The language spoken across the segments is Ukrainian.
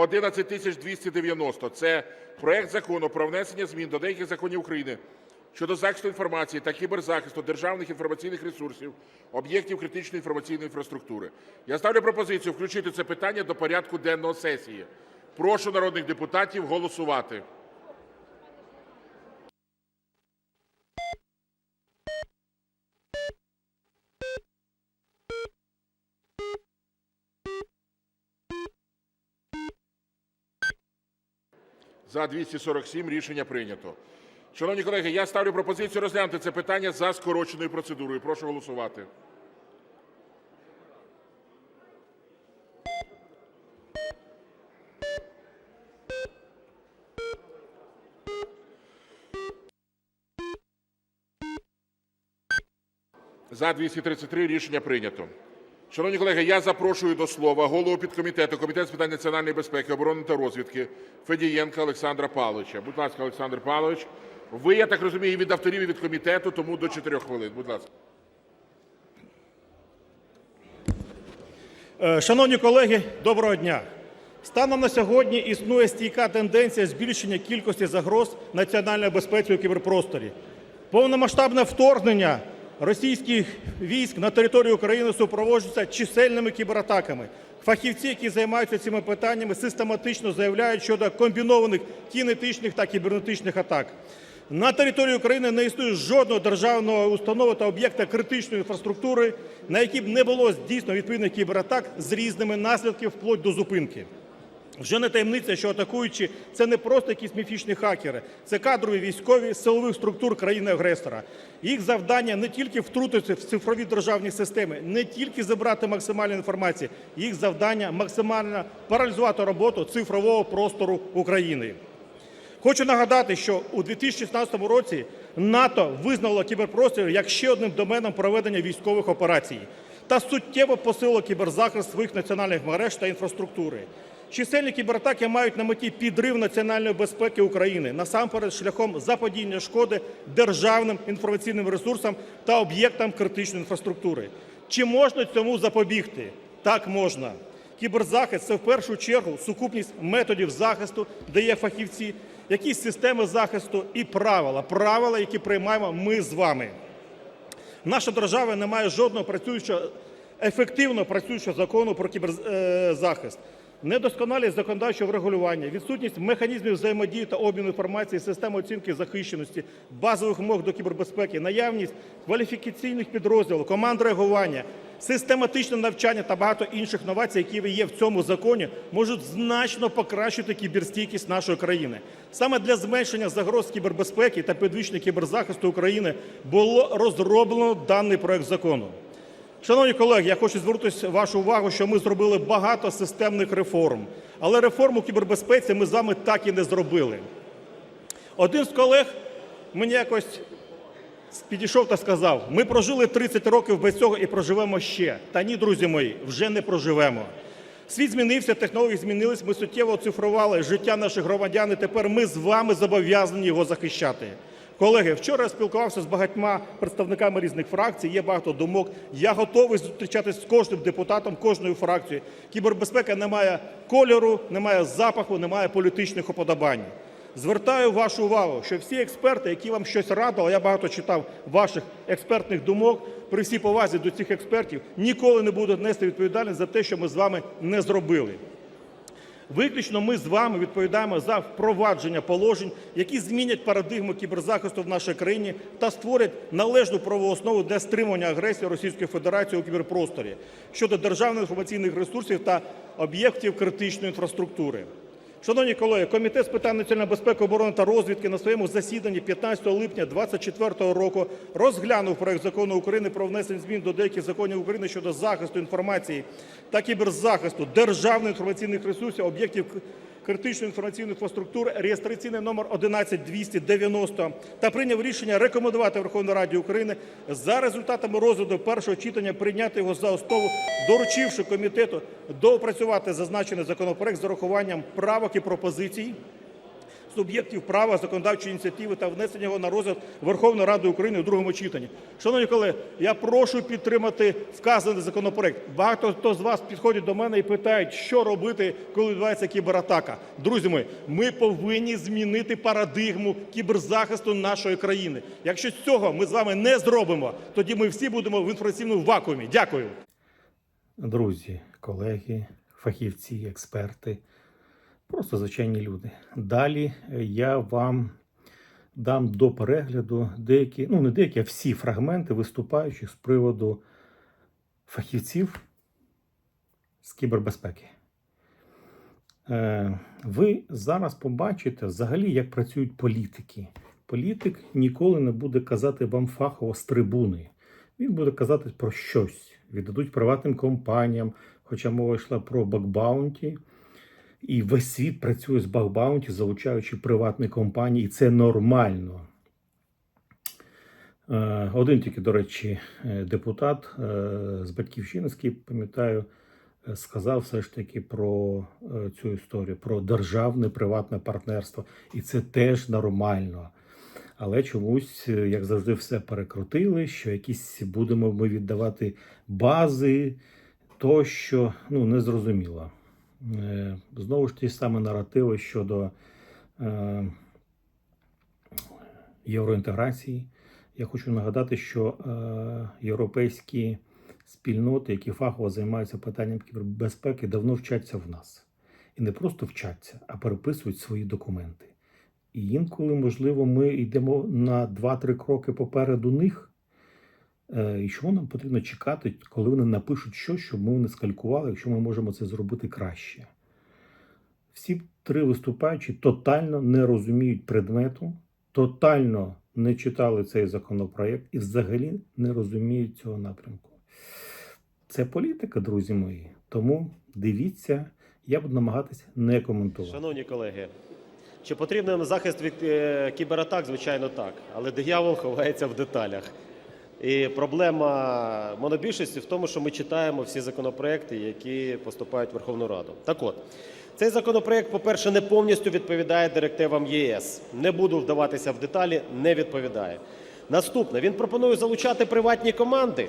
11290. Це проект Закону про внесення змін до деяких законів України щодо захисту інформації та кіберзахисту державних інформаційних ресурсів, об'єктів критичної інформаційної інфраструктури. Я ставлю пропозицію включити це питання до порядку денного сесії. Прошу народних депутатів голосувати. За-247 Рішення прийнято. Шановні колеги, я ставлю пропозицію розглянути це питання за скороченою процедурою. Прошу голосувати. За-233 Рішення прийнято. Шановні колеги, я запрошую до слова голову підкомітету Комітету з питань національної безпеки, оборони та розвідки Федієнка Олександра Павловича. Будь ласка, Олександр Павлович. Ви, я так розумію, від авторів, і від комітету, тому до 4 хвилин. Будь ласка. Е, Шановні колеги, доброго дня! Станом на сьогодні існує стійка тенденція збільшення кількості загроз національної безпеці у кіберпросторі. Повномасштабне вторгнення російських військ на територію України супроводжується чисельними кібератаками. Фахівці, які займаються цими питаннями, систематично заявляють щодо комбінованих кінетичних та кібернетичних атак. На території України не існує жодного державного установи та об'єкта критичної інфраструктури, на які б не було здійснено відповідних кібератак з різними наслідками вплоть до зупинки. Вже не таємниця, що атакуючі – це не просто якісь міфічні хакери, це кадрові військові силових структур країни-агресора. Їх завдання не тільки втрутитися в цифрові державні системи, не тільки забрати максимальну інформацію, їх завдання – максимально паралізувати роботу цифрового простору України. Хочу нагадати, що у 2016 році НАТО визнало кіберпростір як ще одним доменом проведення військових операцій та суттєво посилило кіберзахист своїх національних мереж та інфраструктури. Чисельні кібератаки мають на меті підрив національної безпеки України, насамперед шляхом заподіяння шкоди державним інформаційним ресурсам та об'єктам критичної інфраструктури. Чи можна цьому запобігти? Так, можна. Кіберзахист – це в першу чергу сукупність методів захисту, де є фахівці, якісь системи захисту і правила, правила, які приймаємо ми з вами. Наша держава не має жодного працюючого, ефективно працюючого закону про кіберзахист. Недосконалість законодавчого врегулювання, відсутність механізмів взаємодії та обміну інформації, системи оцінки захищеності, базових вимог до кібербезпеки, наявність кваліфікаційних підрозділів, команд реагування, систематичне навчання та багато інших новацій, які є в цьому законі, можуть значно покращити кіберстійкість нашої країни. Саме для зменшення загроз кібербезпеки та підвищення кіберзахисту України було розроблено даний проект закону. Шановні колеги, я хочу звернути вашу увагу, що ми зробили багато системних реформ, але реформу кібербезпеці ми з вами так і не зробили. Один з колег мені якось підійшов та сказав: ми прожили 30 років без цього і проживемо ще. Та ні, друзі мої, вже не проживемо. Світ змінився, технології змінились, ми суттєво оцифрували життя наших громадян, і тепер ми з вами зобов'язані його захищати. Колеги, вчора я спілкувався з багатьма представниками різних фракцій, є багато думок. Я готовий зустрічатися з кожним депутатом, кожною фракцією. Кібербезпека не має кольору, не має запаху, не має політичних уподобань. Звертаю вашу увагу, що всі експерти, які вам щось радили, я багато читав ваших експертних думок, при всій повазі до цих експертів, ніколи не будуть нести відповідальність за те, що ми з вами не зробили. Виключно ми з вами відповідаємо за впровадження положень, які змінять парадигму кіберзахисту в нашій країні та створять належну правову основу для стримування агресії Російської Федерації у кіберпросторі щодо державних інформаційних ресурсів та об'єктів критичної інфраструктури. Шановні колеги, Комітет з питань національної безпеки, оборони та розвідки на своєму засіданні 15 липня 2024 року розглянув проект Закону України про внесення змін до деяких законів України щодо захисту інформації та кіберзахисту державних інформаційних ресурсів, об'єктів критичної інформаційної інфраструктури (реєстраційний номер 11290) та прийняв рішення рекомендувати Верховній Раді України за результатами розгляду першого читання прийняти його за основу, доручивши комітету доопрацювати зазначений законопроект з урахуванням правок і пропозицій, суб'єктів права законодавчої ініціативи та внесення його на розгляд Верховної Ради України у другому читанні. Шановні колеги, я прошу підтримати вказаний законопроект. Багато хто з вас підходять до мене і питають, що робити, коли відбувається кібератака. Друзі мої, ми повинні змінити парадигму кіберзахисту нашої країни. Якщо цього ми з вами не зробимо, тоді ми всі будемо в інформаційному вакуумі. Дякую. друзі, колеги, фахівці, експерти, просто звичайні люди. Далі е, я вам дам до перегляду деякі, ну не деякі, а всі фрагменти виступаючих з приводу фахівців з кібербезпеки. Е, Ви зараз побачите взагалі, як працюють політики. Політик ніколи не буде казати вам фахово з трибуни. Він буде казати про щось. Віддадуть приватним компаніям, хоча мова йшла про бакбаунті. І весь світ працює з бакбаунті, залучаючи приватні компанії, і це нормально. Е, Один тільки, до речі, е, депутат е, з Батьківщини, пам'ятаю, сказав все ж таки про цю історію, про державне приватне партнерство. І це теж нормально. Але чомусь, як завжди, все перекрутили, що якісь будемо ми віддавати бази, тощо, ну, незрозуміло. Е, Знову ж ті самі наративи щодо е, євроінтеграції. Я хочу нагадати, що е, європейські спільноти, які фахово займаються питанням кібербезпеки, давно вчаться в нас. І не просто вчаться, а переписують свої документи. І інколи, можливо, ми йдемо на 2-3 кроки попереду них. Е, І чому нам потрібно чекати, коли вони напишуть щось, щоб ми не скалькували, якщо ми можемо це зробити краще? Всі три виступаючі тотально не розуміють предмету, тотально не читали цей законопроект і взагалі не розуміють цього напрямку. Це політика, друзі мої. Тому дивіться, я буду намагатися не коментувати. Шановні колеги, чи потрібен захист від е, кібератак? Звичайно, так. Але диявол ховається в деталях. І проблема монобільшості в тому, що ми читаємо всі законопроекти, які поступають в Верховну Раду. Так от, цей законопроект, по-перше, не повністю відповідає директивам ЄС. Не буду вдаватися в деталі, не відповідає. Наступне, він пропонує залучати приватні команди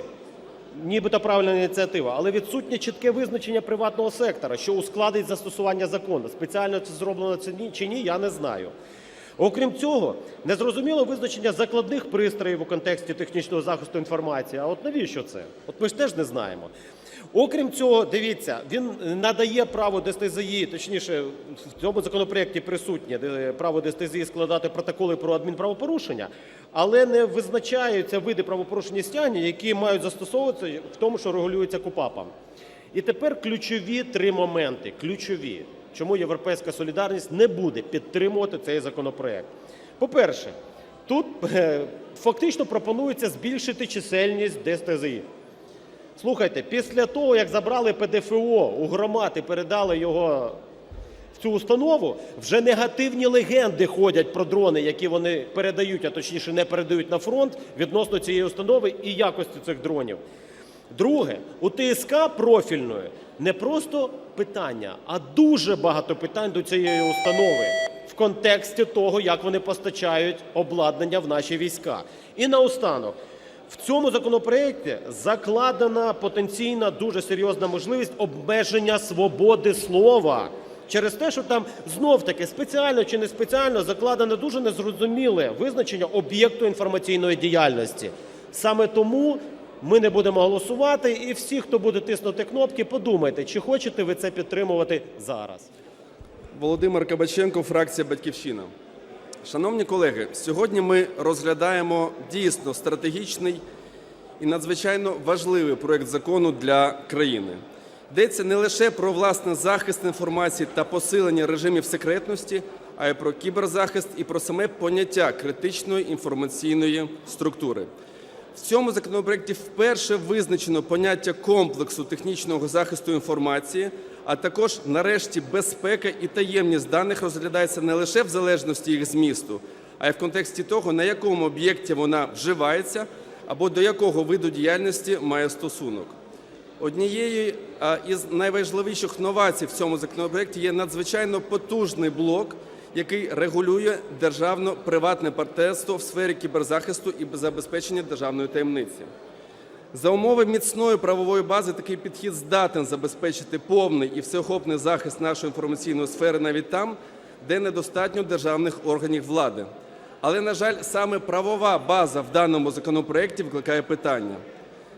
нібито правильна ініціатива, але відсутнє чітке визначення приватного сектора, що ускладить застосування закону. Спеціально це зроблено чи ні, я не знаю. Окрім цього, незрозуміло визначення закладних пристроїв у контексті технічного захисту інформації. А от навіщо це? От ми ж теж не знаємо. Окрім цього, дивіться, він надає право ДСТЗІ, точніше, в цьому законопроєкті присутнє право ДСТЗІ складати протоколи про адмінправопорушення, але не визначаються види правопорушення стягнення, які мають застосовуватися в тому, що регулюється КУПАПом. І тепер ключові три моменти. Ключові, чому Європейська солідарність не буде підтримувати цей законопроект. По-перше, тут е, фактично пропонується збільшити чисельність ДСТЗІ. Слухайте, після того, як забрали ПДФО у громад і передали його в цю установу, вже негативні легенди ходять про дрони, які вони передають, а точніше не передають на фронт відносно цієї установи і якості цих дронів. Друге, у ТСК профільної не просто питання, а дуже багато питань до цієї установи в контексті того, як вони постачають обладнання в наші війська. І наостанок, в цьому законопроекті закладена потенційна дуже серйозна можливість обмеження свободи слова. Через те, що там знов-таки спеціально чи не спеціально закладено дуже незрозуміле визначення об'єкту інформаційної діяльності. Саме тому ми не будемо голосувати, і всі, хто буде тиснути кнопки, подумайте, чи хочете ви це підтримувати зараз. Володимир Кабаченко, фракція Батьківщина. Шановні колеги, сьогодні ми розглядаємо дійсно стратегічний і надзвичайно важливий проект закону для країни. Йдеться не лише про власний захист інформації та посилення режимів секретності, а й про кіберзахист і про саме поняття критичної інформаційної структури. В цьому законопроекті вперше визначено поняття комплексу технічного захисту інформації, а також, нарешті, безпека і таємність даних розглядається не лише в залежності їх змісту, а й в контексті того, на якому об'єкті вона вживається або до якого виду діяльності має стосунок. Однією із найважливіших новацій в цьому законопроекті є надзвичайно потужний блок, який регулює державно-приватне партнерство в сфері кіберзахисту і забезпечення державної таємниці. За умови міцної правової бази такий підхід здатен забезпечити повний і всеохопний захист нашої інформаційної сфери навіть там, де недостатньо державних органів влади. Але, на жаль, саме правова база в даному законопроекті викликає питання.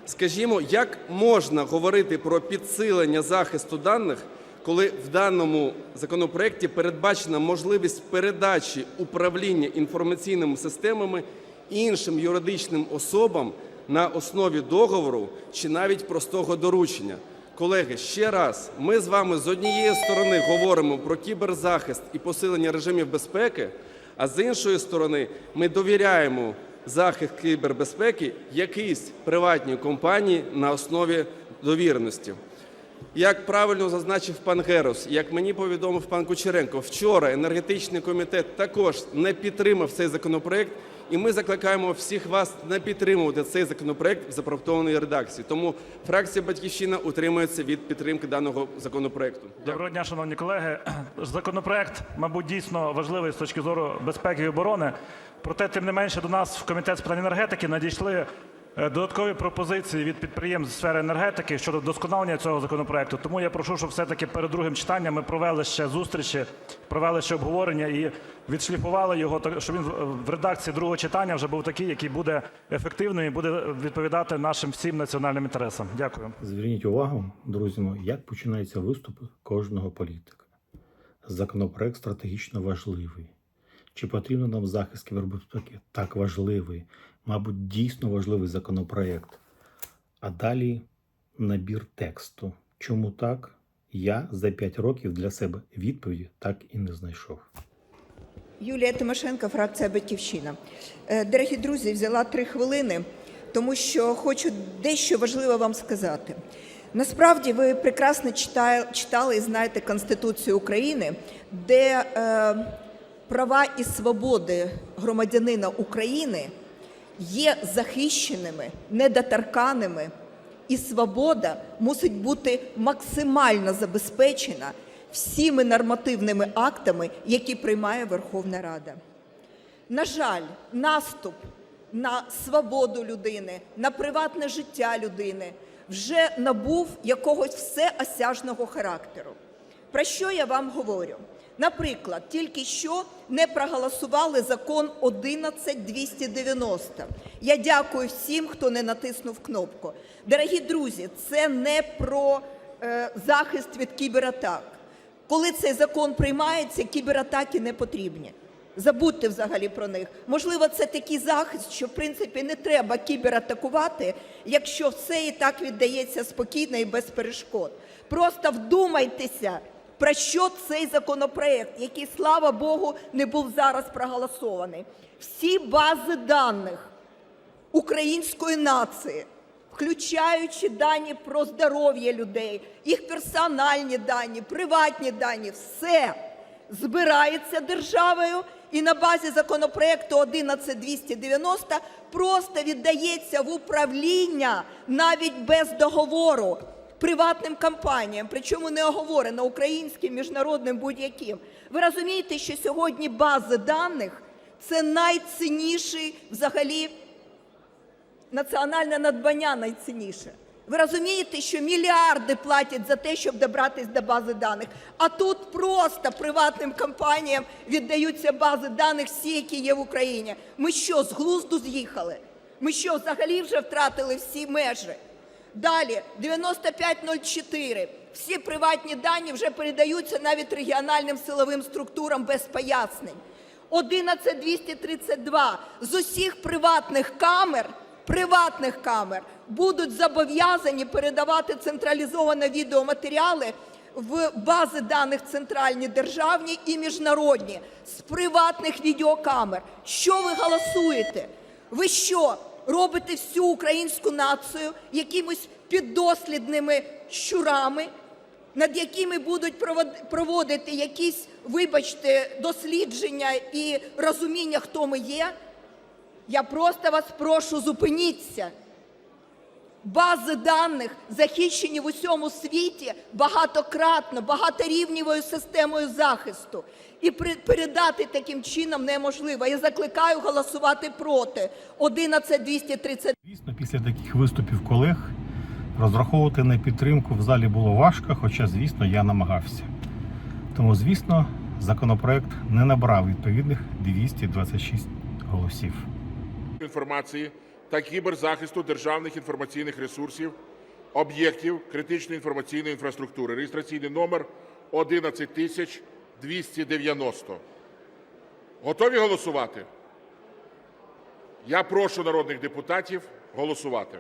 Скажімо, як можна говорити про підсилення захисту даних, коли в даному законопроекті передбачена можливість передачі управління інформаційними системами іншим юридичним особам на основі договору чи навіть простого доручення? Колеги, ще раз, ми з вами з однієї сторони говоримо про кіберзахист і посилення режимів безпеки, а з іншої сторони ми довіряємо захист кібербезпеки якійсь приватній компанії на основі довіреності. Як правильно зазначив пан Герус, як мені повідомив пан Кучеренко, вчора енергетичний комітет також не підтримав цей законопроект, і ми закликаємо всіх вас не підтримувати цей законопроект в запропонованій редакції. Тому фракція Батьківщина утримується від підтримки даного законопроекту. Доброго дня, шановні колеги. Законопроект, мабуть, дійсно важливий з точки зору безпеки і оборони. Проте, тим не менше, до нас в комітет з питань енергетики надійшли додаткові пропозиції від підприємств сфери енергетики щодо вдосконалення цього законопроекту. Тому я прошу, щоб все-таки перед другим читанням ми провели ще зустрічі, провели ще обговорення і відшліфували його, так, щоб він в- редакції другого читання вже був такий, який буде ефективним і буде відповідати нашим всім національним інтересам. Дякую. Зверніть увагу, друзі як починаються виступи кожного політика. Законопроект стратегічно важливий. Чи потрібен нам захист кібербезпеки? Так важливий. Мабуть, дійсно важливий законопроект. А далі набір тексту. Чому так? Я за 5 років для себе відповіді так і не знайшов. Юлія Тимошенко, фракція Батьківщина. Е, Дорогі друзі, взяла три хвилини, тому що хочу дещо важливе вам сказати. Насправді, ви прекрасно читали, читали і знаєте Конституцію України, де е, права і свободи громадянина України є захищеними, недоторканими, і свобода мусить бути максимально забезпечена всіми нормативними актами, які приймає Верховна Рада. На жаль, наступ на свободу людини, на приватне життя людини вже набув якогось всеосяжного характеру. Про що я вам говорю? Наприклад, тільки що не проголосували закон 11290. Я дякую всім, хто не натиснув кнопку. Дорогі друзі, це не про е, захист від кібератак. Коли цей закон приймається, кібератаки не потрібні. Забудьте взагалі про них. Можливо, це такий захист, що в принципі не треба кібератакувати, якщо все і так віддається спокійно і без перешкод. Просто вдумайтеся, про що цей законопроект, який, слава Богу, не був зараз проголосований. Всі бази даних української нації, включаючи дані про здоров'я людей, їх персональні дані, приватні дані, все збирається державою і на базі законопроекту 11290 просто віддається в управління навіть без договору приватним компаніям, причому не оговорено українським, міжнародним будь-яким. Ви розумієте, що сьогодні бази даних це найцінніший взагалі національне надбання найцінніше. Ви розумієте, що мільярди платять за те, щоб добратися до бази даних, а тут просто приватним компаніям віддаються бази даних всі, які є в Україні. Ми що, з глузду з'їхали? Ми що, взагалі вже втратили всі межі? Далі, 9504. Всі приватні дані вже передаються навіть регіональним силовим структурам без пояснень. 11232. З усіх приватних камер, приватних камер будуть зобов'язані передавати централізовані відеоматеріали в бази даних центральні державні і міжнародні з приватних відеокамер. Що ви голосуєте? Ви що, робите всю українську націю якимось піддослідними щурами, над якими будуть проводити якісь, вибачте, дослідження і розуміння, хто ми є? Я просто вас прошу, зупиніться. Бази даних захищені в усьому світі багатократно, багаторівнівою системою захисту. І передати таким чином неможливо. Я закликаю голосувати проти. 11230 Звісно, після таких виступів колег розраховувати на підтримку в залі було важко, хоча, звісно, я намагався. Тому, звісно, законопроект не набрав відповідних 226 голосів. інформації та кіберзахисту державних інформаційних ресурсів, об'єктів критичної інформаційної інфраструктури. Реєстраційний номер 11290. Готові голосувати? Я прошу народних депутатів голосувати.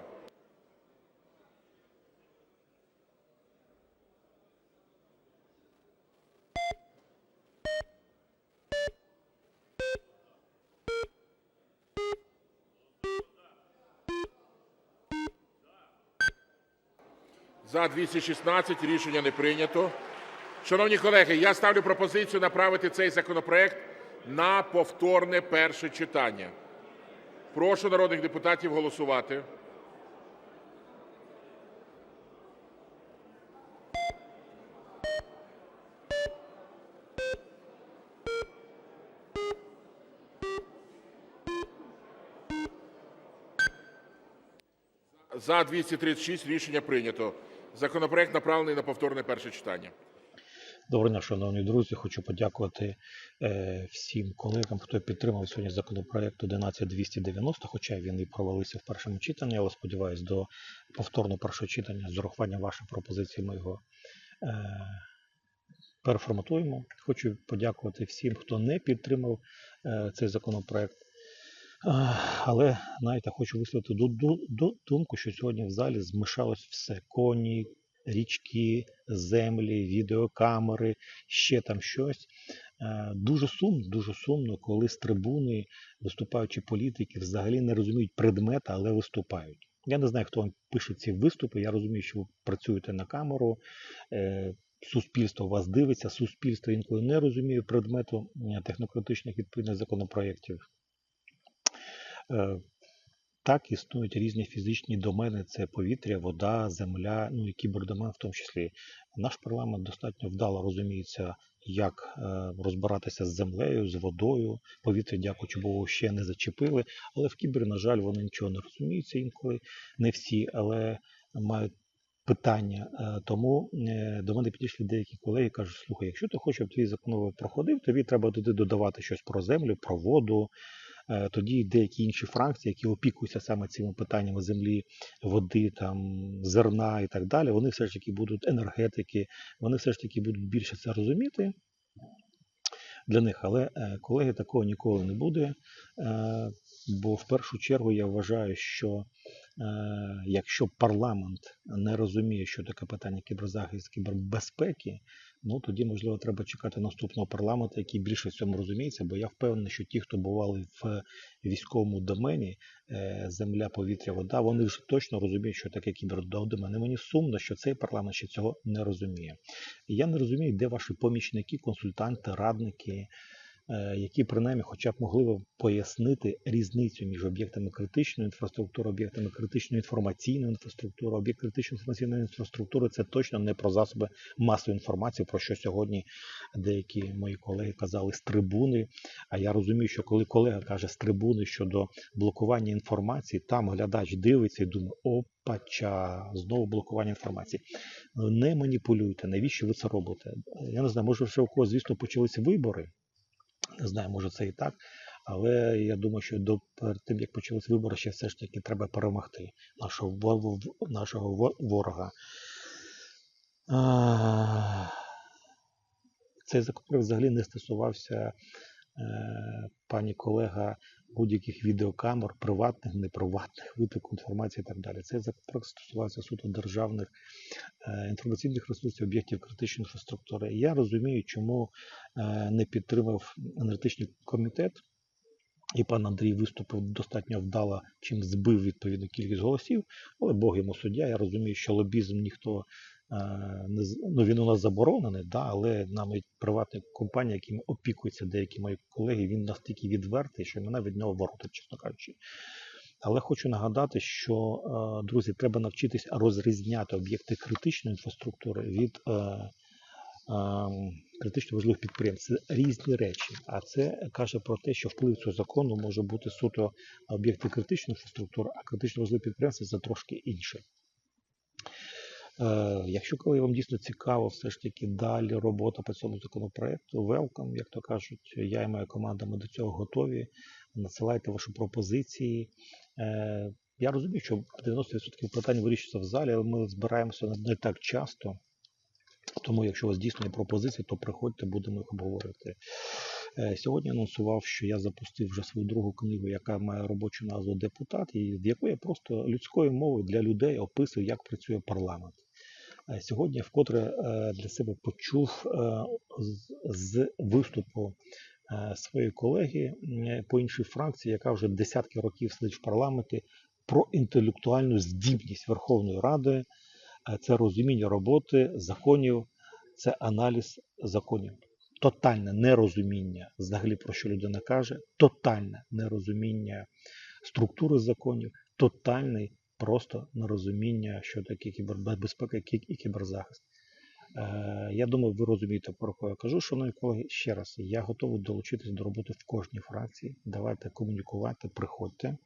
За 216 рішення не прийнято. Шановні колеги, я ставлю пропозицію направити цей законопроект на повторне перше читання. Прошу народних депутатів голосувати. За 236 рішення прийнято. Законопроект направлений на повторне перше читання. Доброго дня, шановні друзі. Хочу подякувати е, всім колегам, хто підтримав сьогодні законопроект 11290, хоча він і провалився в першому читанні, але сподіваюся, до повторного першого читання з урахуванням ваших пропозицій ми його е, переформатуємо. Хочу подякувати всім, хто не підтримав е, цей законопроект. Але знаєте, хочу висловити ду- ду- ду- думку, що сьогодні в залі змішалось все: коні, річки, землі, відеокамери, ще там щось. Е, Дуже сумно, дуже сумно, коли з трибуни виступаючі політики взагалі не розуміють предмета, але виступають. Я не знаю, хто вам пише ці виступи. Я розумію, що ви працюєте на камеру. е, Суспільство вас дивиться, суспільство інколи не розуміє предмету е, технократичних відповідних законопроєктів. Е, Так, існують різні фізичні домени: це повітря, вода, земля, ну і кібердомен в тому числі. Наш парламент достатньо вдало розуміється, як е, розбиратися з землею, з водою. Повітря, дякуючи Богу, ще не зачепили. Але в кібері, на жаль, вони нічого не розуміються інколи, не всі, але мають питання. Е, Тому до мене підійшли деякі колеги кажуть: слухай, якщо ти хочеш, щоб твій законопроект проходив, тобі треба туди додавати щось про землю, про воду. Е, Тоді деякі інші фракції, які опікуються саме цими питаннями землі, води, там, зерна і так далі, вони все ж таки будуть енергетики, вони все ж таки будуть більше це розуміти для них. Але е, колеги такого ніколи не буде. е, Бо в першу чергу я вважаю, що якщо парламент не розуміє, що таке питання кіберзахисту, кібербезпеки, ну тоді можливо треба чекати наступного парламенту, який більше в цьому розуміється. Бо я впевнений, що ті, хто бували в військовому домені, е, земля, повітря, вода, вони вже точно розуміють, що таке кібердомен. Мені сумно, що цей парламент ще цього не розуміє. І я не розумію, де ваші помічники, консультанти, радники, які принаймні хоча б могли б пояснити різницю між об'єктами критичної інфраструктури, об'єктами критичної інформаційної інфраструктури. Об'єкт критичної інформаційної інфраструктури це точно не про засоби масової інформації, про що сьогодні деякі мої колеги казали з трибуни. А я розумію, що коли колега каже з трибуни щодо блокування інформації, там глядач дивиться і думає, опача, знову блокування інформації. Не маніпулюйте, навіщо ви це робите? Я не знаю, може вже у когось, звісно, почалися вибори. Не знаю, може це і так. Але я думаю, що до перед тим, як почалися вибори, ще все ж таки треба перемогти нашого, нашого ворога. Цей законопроект взагалі не стосувався е, пані колега будь-яких відеокамер, приватних, неприватних, витоку інформації і так далі. Цей законопроект стосувався суто державних е, інформаційних ресурсів, об'єктів критичної інфраструктури. Я розумію, чому е, не підтримав енергетичний комітет. І пан Андрій виступив достатньо вдало, чим збив відповідну кількість голосів. Але Бог йому суддя. Я розумію, що лобізм ніхто ну, він у нас заборонений, да, але навіть приватні компанії, якими опікуються деякі мої колеги, він настільки відвертий, що мене від нього воротить, чесно кажучи. Але хочу нагадати, що е, друзі, треба навчитись розрізняти об'єкти критичної інфраструктури від е, е, критично важливих підприємств. Це різні речі. А це каже про те, що вплив цього закону може бути суто об'єкти критичної інфраструктури, а критично важливі підприємства це трошки інше. Е, Якщо коли вам дійсно цікаво, все ж таки далі робота по цьому законопроекту, welcome, як то кажуть, я і моя команда ми до цього готові. Надсилайте ваші пропозиції. Е, Я розумію, що 90% питань вирішується в залі, але ми збираємося не- не так часто. Тому, якщо у вас дійсно є пропозиції, то приходьте, будемо їх обговорити. Е, Сьогодні анонсував, що я запустив вже свою другу книгу, яка має робочу назву Депутат, і в якої я просто людською мовою для людей описую, як працює парламент. Е, Сьогодні вкотре е, для себе почув е, з- виступу своєї колеги по іншій фракції, яка вже десятки років сидить в парламенті, про інтелектуальну здібність Верховної Ради, це розуміння роботи законів, це аналіз законів. Тотальне нерозуміння взагалі про що людина каже, тотальне нерозуміння структури законів, тотальний просто нерозуміння, що таке кібербезпека і кіберзахист. Е, Я думаю, ви розумієте, про кого я кажу. Шановні колеги, ще раз, я готовий долучитись до роботи в кожній фракції. Давайте комунікувати, приходьте.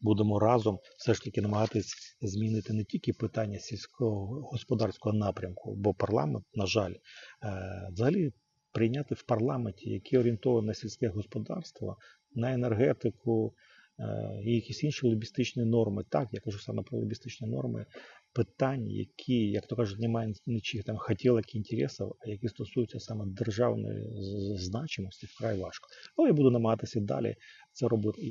Будемо разом все ж таки намагатись змінити не тільки питання сільського господарського напрямку, бо парламент, на жаль, е, взагалі прийняти в парламенті, який орієнтований на сільське господарство, на енергетику і якісь інші лобістичні норми. Так, я кажу саме про лобістичні норми, питань, які, як то кажуть, немає нічих там хотілок і інтересів, а які стосуються саме державної значимості, вкрай важко. Але я буду намагатися далі це робити.